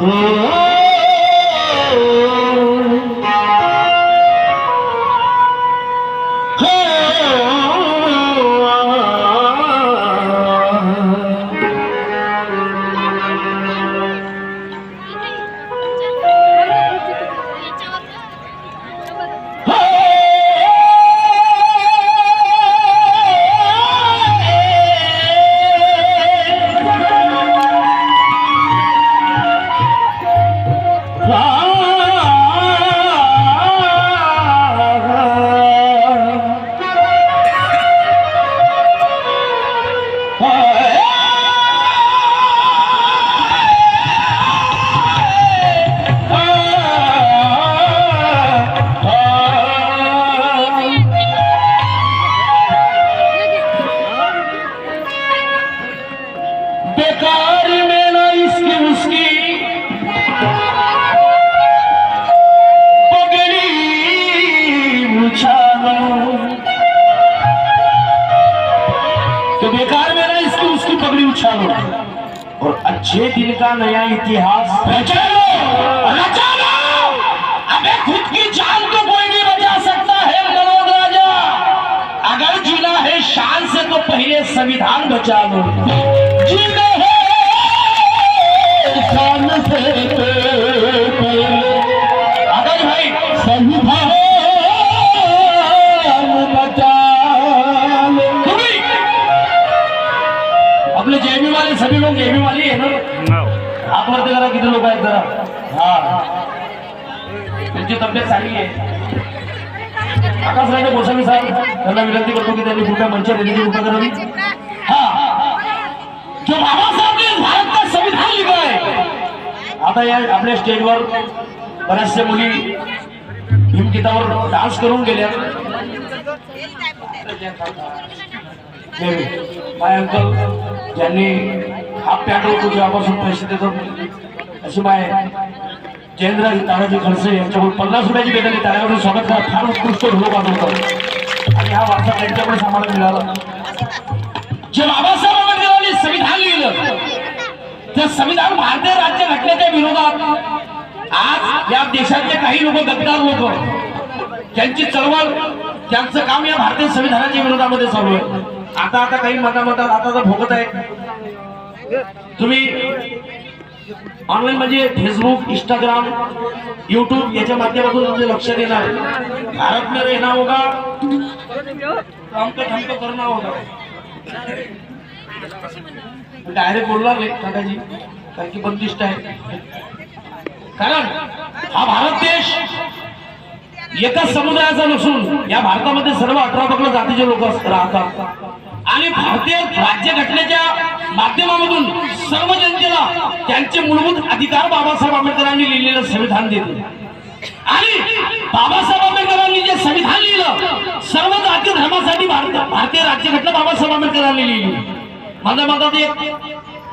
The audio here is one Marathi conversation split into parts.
Oh और दिन का नया इतिहास रचा अबे खुद की जान तो कोई नहीं बचा सकता है मनोज राजा! अगर जीना है शान से तो पहले संविधान बचा लो। जीना है शान से गोसावी साहेब त्यांना विनंती करतो की त्यांनी कृपया मंचावर येण्याची कृपा करावी हा जो बाबासाहेबने भारत का संविधान लिहिलं आहे आता या आपल्या स्टेजवर बऱ्याचशा मुली भीमगीतावर डान्स करून गेल्या. माय अंकल ज्यांनी हाफ पॅन्ट होतो जेव्हापासून पैसे देतात. अशी माय जयेंद्रजी तानाजी खडसे यांच्याकडून पन्नास रुपयाची बेदली त्याच्याकडून स्वागत करा. फार उत्कृष्ट ढोल वाजवतात आणि हा वारसा त्यांच्यामुळे आम्हाला मिळाला जे बाबासाहेब आंबेडकरांनी संविधान लिहिलं. ते संविधान भारतीय राज्य घटनेच्या विरोधात आज या देशातले काही लोक गद्दार लोक त्यांची चळवळ त्यांचं काम या भारतीय संविधानाच्या विरोधामध्ये चालू आहे. आता आता काही मतामतात आता तर भोगत आहे. तुम्ही ऑनलाईन म्हणजे फेसबुक इंस्टाग्राम युट्यूब याच्या माध्यमातून तुमचे लक्ष देणार भारत में रहना होगा. हमको हमको करना होगा. डायरेक्ट बोलणार नाही काकाजी कारण की बंदिष्ट आहे. कारण हा भारत देश एकाच समुदायाचा नसून या भारतामध्ये सर्व अठरा पकडे जातीचे लोक राहतात. आणि भारतीय राज्य घटनेच्या माध्यमामधून सर्व जनतेला त्यांचे मूलभूत अधिकार बाबासाहेब आंबेडकरांनी लिहिलेलं संविधान देते. आणि बाबासाहेब आंबेडकरांनी जे संविधान लिहिलं सर्व जाती धर्मासाठी भारत भारतीय राज्यघटना बाबासाहेब आंबेडकरांनी लिहिली. माझ्या मतात एक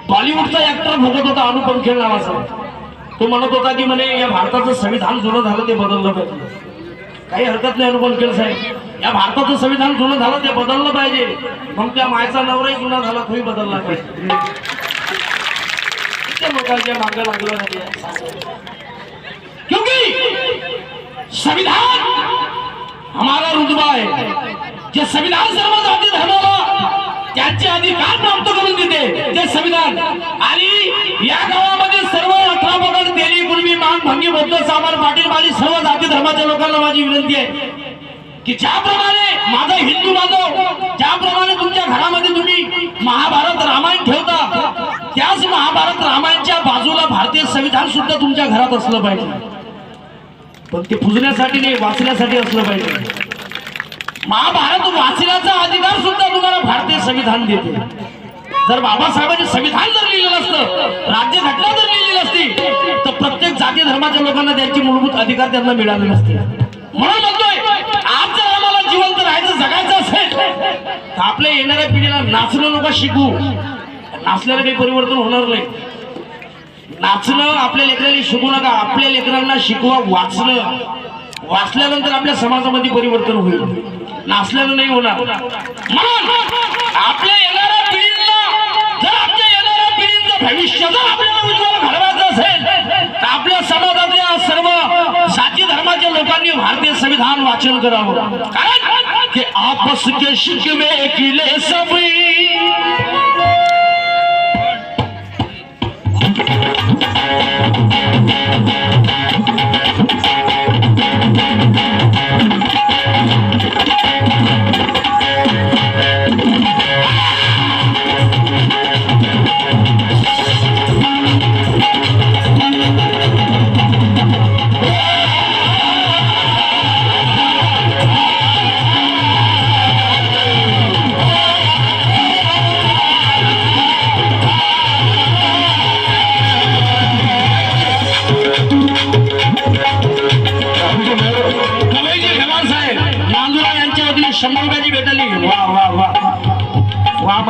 बॉलिवूडचा ऍक्टर भोगत होता अनुपम खेळ नावाचा. तो म्हणत होता की म्हणे या भारताचं संविधान जुनं झालं ते बदललं पाहिजे. काही हरकत नाही अनुपम खेळ साहेब. या भारताचं संविधान जुनं झालं ते बदललं पाहिजे. मग त्या मायचा नवराही जुना झाला तोही बदलला पाहिजे. किती लोकांच्या मागं लागलं नाही. क्योंकि संविधान हमारा रुतबा आहे जे संविधान सर्व जाती धर्माला त्यांचे अधिकार प्राप्त करून देते ते संविधान. आणि या गावामध्ये सर्व अठरा पगड तेली कुणबी मान भंगी बौद्ध सामार पाटील माझी सर्व जाती धर्माच्या लोकांना माझी विनंती आहे. की ज्याप्रमाणे माझा हिंदू बांधव ज्याप्रमाणे तुमच्या घरामध्ये तुम्ही महाभारत रामायण ठेवता त्याच महाभारत रामायणच्या बाजूला भारतीय संविधान सुद्धा तुमच्या घरात असलं पाहिजे. पण ते पुजण्यासाठी नाही वाचण्यासाठी असलं पाहिजे. महाभारत वाचण्याचा अधिकार सुद्धा तुम्हाला भारतीय संविधान देते. जर बाबासाहेबांनी संविधान जर लिहिलेलं असतं राज्यघटना जर लिहिलेली असती तर प्रत्येक जाती धर्माच्या लोकांना त्यांचे मूलभूत अधिकार त्यांना मिळाले नसते. म्हणून म्हणतोय जिवंत राहायचं जगायचं असेल. तर आपल्या येणाऱ्या पिढीला नाचणं नका शिकू. नाचल्याला काही परिवर्तन होणार नाही. नाचणं आपल्या लेकरांनी शिकू नका. आपल्या लेकरांना शिकवा वाचणं. वाचल्यानंतर आपल्या समाजामध्ये परिवर्तन होईल. नाचल्यानं नाही होणार. आपल्या येणाऱ्या पिढींना जर आपल्या येणाऱ्या पिढींचं भविष्य जर आपल्याला उज्ज्वल घडवायचं असेल तर आपल्या समाजातल्या सर्व जाती धर्माच्या लोकांनी भारतीय संविधान वाचन करावं. कारण आपस के शिकवे किले सभी। कवयजी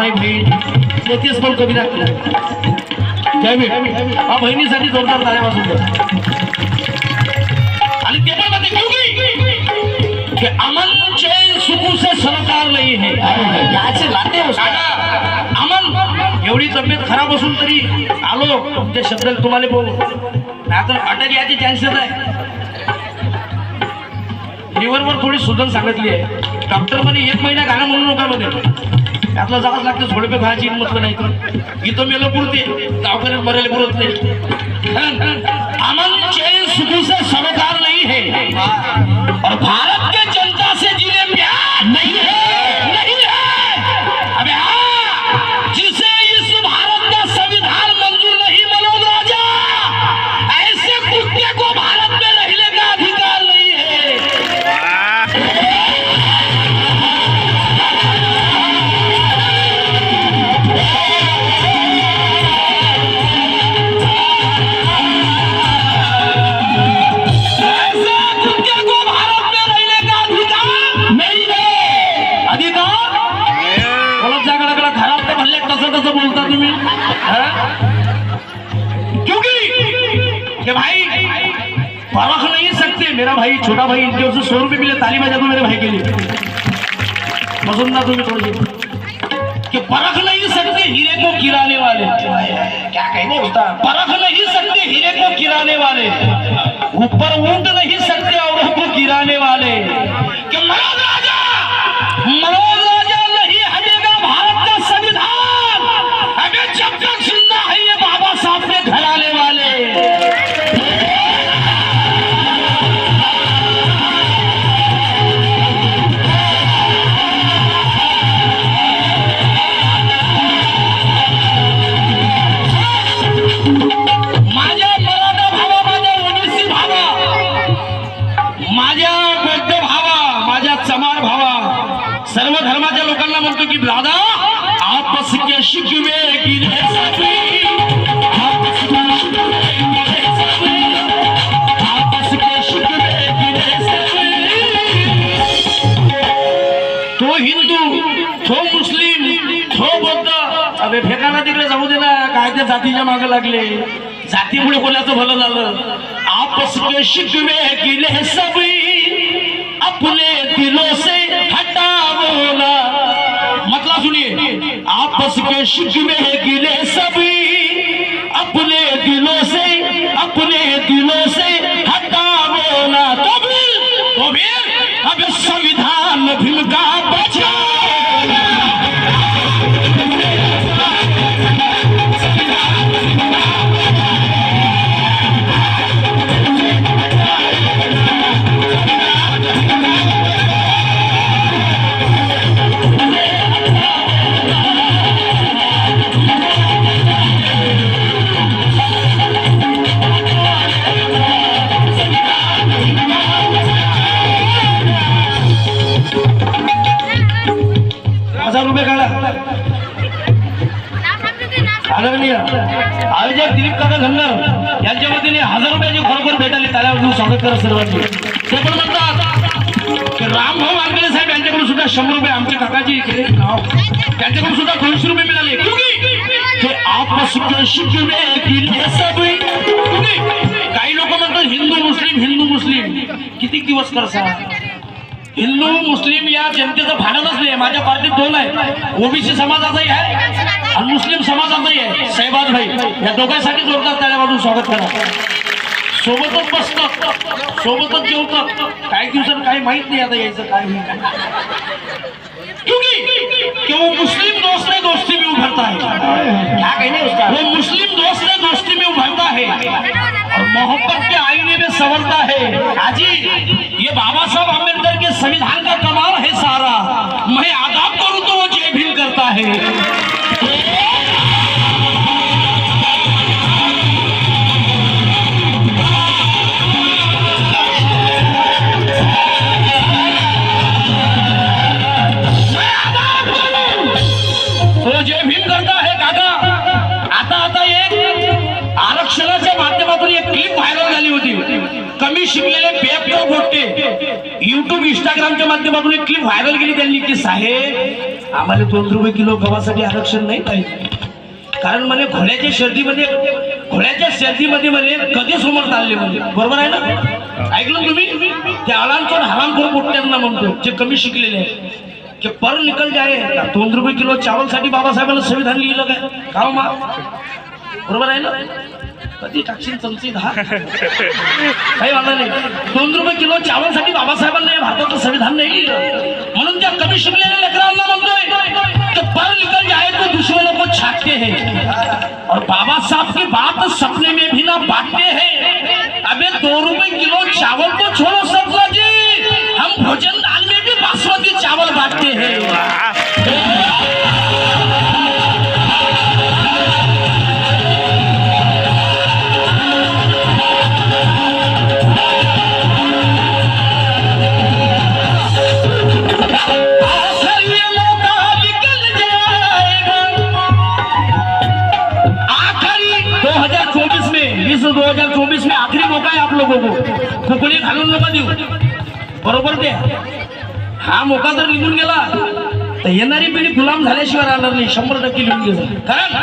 माय बहीण तेच पण जय भीम हा बहिणीसाठी जोरदार ताऱ्या वाजून. आणि ते पण क्योंकि कि अमन चैन सुकून से सरोकार नाही है. याचे. आता अमन एवढी तब्येत खराब असून तरी आलो तुमच्या शब्द तुम्हाला बोलू. नाही तर अटक याची चान्सेस आहे लिव्हरवर थोडी सुधन सांगितली आहे. डॉक्टर म्हणे एक महिना गाणं म्हणू नका मध्ये त्यातलं जावंच लागतं झोडपे खायची म्हटलं नाही तर इथं मेलं पुरते दवाखान्यात मरायला पुरत नाही. अमन चैन सुकून से सरोकार नहीं है. और भारत के कसं कसं बोलता तुम्ही? क्योंकि भाई परख नहीं सकते मेरा भाई छोटा भाई इनके उसे सौ रुपये मिले ताली बजा दो मेरे भाई के लिए। पसंद ना तुम्हें थोड़ी कि परख नहीं सकते हीरे को गिराने वाले। क्या कहने होता? परख नहीं सकते हीरे को गिराने वाले। ऊपर ऊंट नहीं सकते औरों को गिराने वाले। कि मनोज राजा! मनोज अरे फेकाना तिकडे जाऊ दे ना. काय ते जातीच्या मागे लागले. जातीमुळे कोणाचं भलं झालं? आपस के शिकवे गिले सभी अपने दिलों से हटावो ना. मतलब सुनिए आपस के शिकवे गिले सभी अपने दिलों से अपने दिलों से हटावो ना. तो फिर तो फिर अब संविधान हजार रुपये काढा. आदरणीय आयोजक दिलीप काका धनगर यांच्या वतीने हजार रुपयाची खरोखर भेटाली त्याला स्वागत करा सर्वांनी ते पण म्हणतात रामभाऊ वानखेडे साहेब यांच्याकडून सुद्धा शंभर रुपये आमच्या काकाची नाव त्यांच्याकडून सुद्धा दोनशे रुपये मिळाले. ते काही लोक म्हणतात हिंदू मुस्लिम हिंदू मुस्लिम. किती दिवस करसा हिंदू मुस्लिम या जनतेचं भांडणच नाही माझ्या पार्टीत दोन आहे? ओबीसी समाजाचाही आहे आणि मुस्लिम समाजाचाही आहे. सहबाज भाई या दोघांसाठी जोरदार त्याला वाजून स्वागत करा. सोबतच बसतात. सोबतच जेवतात. काही दिवसात काही माहीत नाही आता यायचं काय होईल क्योंकि कि वो मुस्लिम दोस्त ने दोस्ती में उभरता है क्या कहने उसका वो मुस्लिम दोस्त ने दोस्ती में उभरता है और मोहब्बत के आईने में संवरता है हाजी ये बाबा साहब अम्बेडकर के संविधान का कमाल है सारा मैं आदाब करूं तो वो व्हायरल केली त्यांनी की साहेब आम्हाला दोन रुपये किलो गव्हासाठी आरक्षण नाही पाहिजे. कारण म्हणे घोड्याच्या शर्दीमध्ये घोड्याच्या शर्दीमध्ये म्हणे कधी समोर चालले म्हणजे बरोबर आहे ना? ऐकलं तुम्ही? ते अळांचोड हरामखोर मोठ्यांना म्हणतो जे कमी शिकलेले आहे की पर निकल जाए दोन रुपये किलो चावलसाठी बाबासाहेबांना संविधान लिहिलं काय? का मा? बरोबर आहे ना? कधी टाकशील चमची दहा काही वाटलं नाही. दोन रुपये किलो चावलसाठी बाबासाहेबांना या भारताचं संविधान नाही. लिहिलं म्हणून त्या कमी शिकलेल्या लेकरांना म्हणतोय कि पर निकल जाए तो दुश्मनों को छाटते हैं. और बाबा साहब की बात सपने में भी ना बांटते हैं. अबे दो रुपए किलो चावल तो छोड़ो सरला जी हम भोजन दाल में भी बासमती चावल बांटते हैं. नको आहे घालून नका देऊ. बरोबर ते? हा मोका जर निघून गेला तर येणारी पिढी गुलाम झाल्याशिवाय राहणार नाही. शंभर टक्के लिहून घे कारण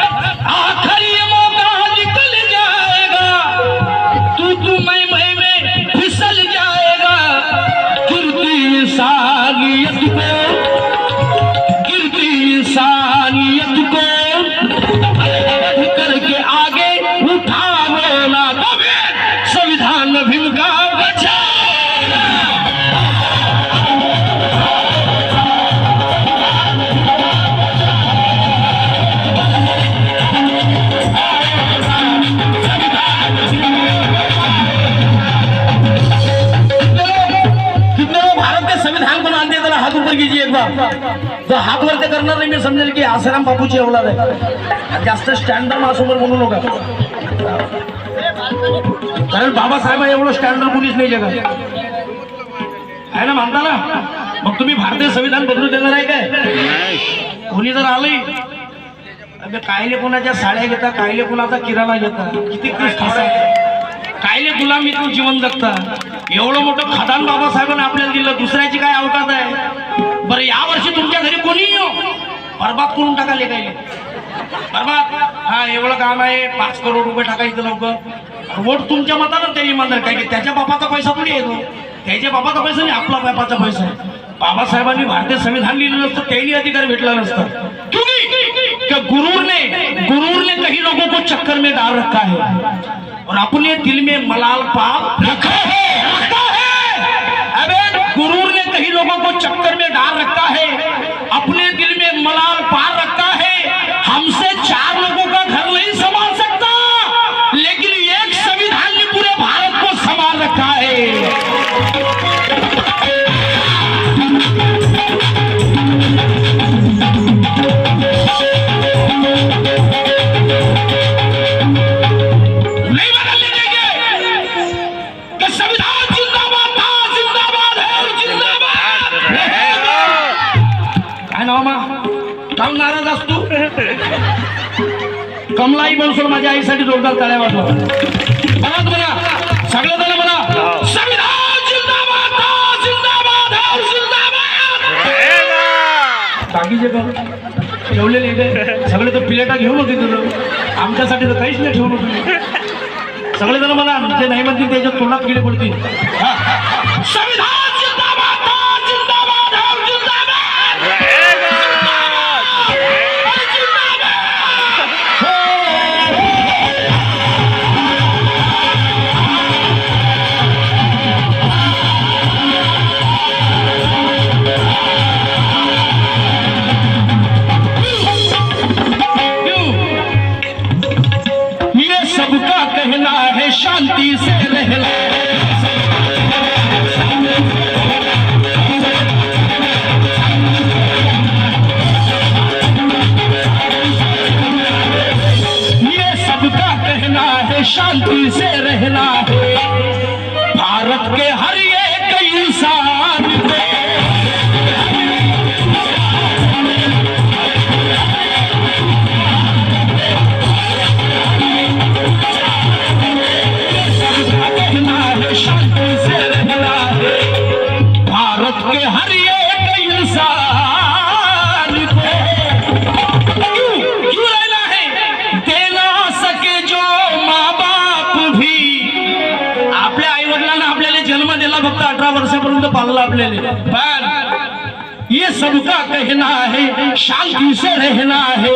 हैं जरा कीजिए एक बार हात वरती करणार नाही मी समजेल की आसाराम बापूची अवलाद आहे. जास्त स्टँडर्ड माझ्यासमोर म्हणू नका. कारण बाबासाहेब एवढं स्टँडर्ड कुणीच नाही जगात. आहे ना म्हणता ना? मग तुम्ही भारतीय संविधान बदलू देणार आहे काय? कोणी जर आलंय अबे कायले कोणाच्या साड्या घेता कायले कोणाचा किराणा घेता? किती कृष्ण कायले गुलामी तू जीवन जगता. एवढं मोठं खदान बाबासाहेबांना आपल्याला दिलं. दुसऱ्याची काय अवकात आहे? बरं या वर्षी तुमच्या घरी कोणी येऊ? बरबाद करून टाकाले काही बरबाद? हा एवढं काम आहे. पाच करोड रुपये टाकायचं लवकर. वोट तुमच्या मतानं ते इमानदार. काय की त्याच्या बापाचा पैसा कुठे येतो त्याच्या बापाचा पैसा नाही आपला बापाचा पैसा आहे. बाबासाहेबांनी भारतीय संविधान लिहिलं नसतं त्यांनी अधिकार भेटला नसता. क्योंकि कि गुरूर ने गुरूर ने कई लोगों को चक्कर में डाल रखा है. और अपने दिल में मलाल पाप रखा है। मामा काल नाराज असतो. कमलाई बनसोड माझ्या आईसाठी जोरदार तळ्या वाजवा परत बघा सगळं झालं म्हणा संविधान तर ठेवलेले इथे सगळे तर प्लेटा घेऊन होते तुझं आमच्यासाठी तर काहीच नाही ठेवून होते. सगळे जण मला ते नाही म्हणतील त्याच्या तोंडात गेले पडतील. से रहना है। भारत के हर अठरा वर्षापर्यंत पाळलं आपल्याला पण ये सबका कहना है शांति से रहना है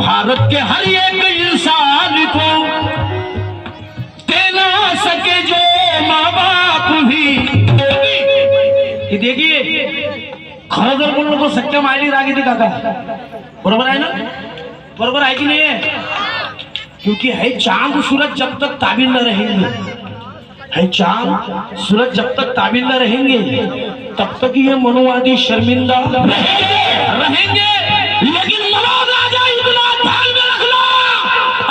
भारत के हर एक इंसान को देना सके जो माँ बाप भी। हे देखिए खरं जर बोललो तो सत्यम आली राग येते काका. बरोबर आहे ना? बरोबर आहे की नाही? आहे? क्योंकि है चांद सूरज जब तक ताबिल न रहेंगे। ہے چاند؟ سورج جب تک تابندہ رہیں گے، تب تک یہ منوادی شرمندہ رہیں گے لیکن اتنا میں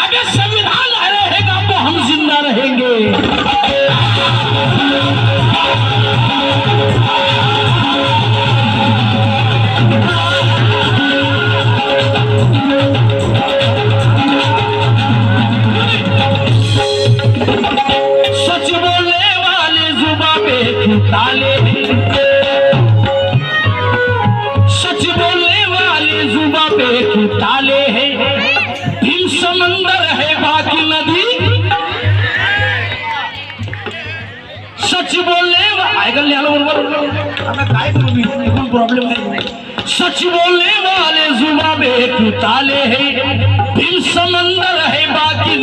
اگر سمدھان رہے گا تو ہم زندہ رہیں گے۔ पे तू ताले सच बोलने वाले जुबा पे तू ताले है फिर समंदर है बाकी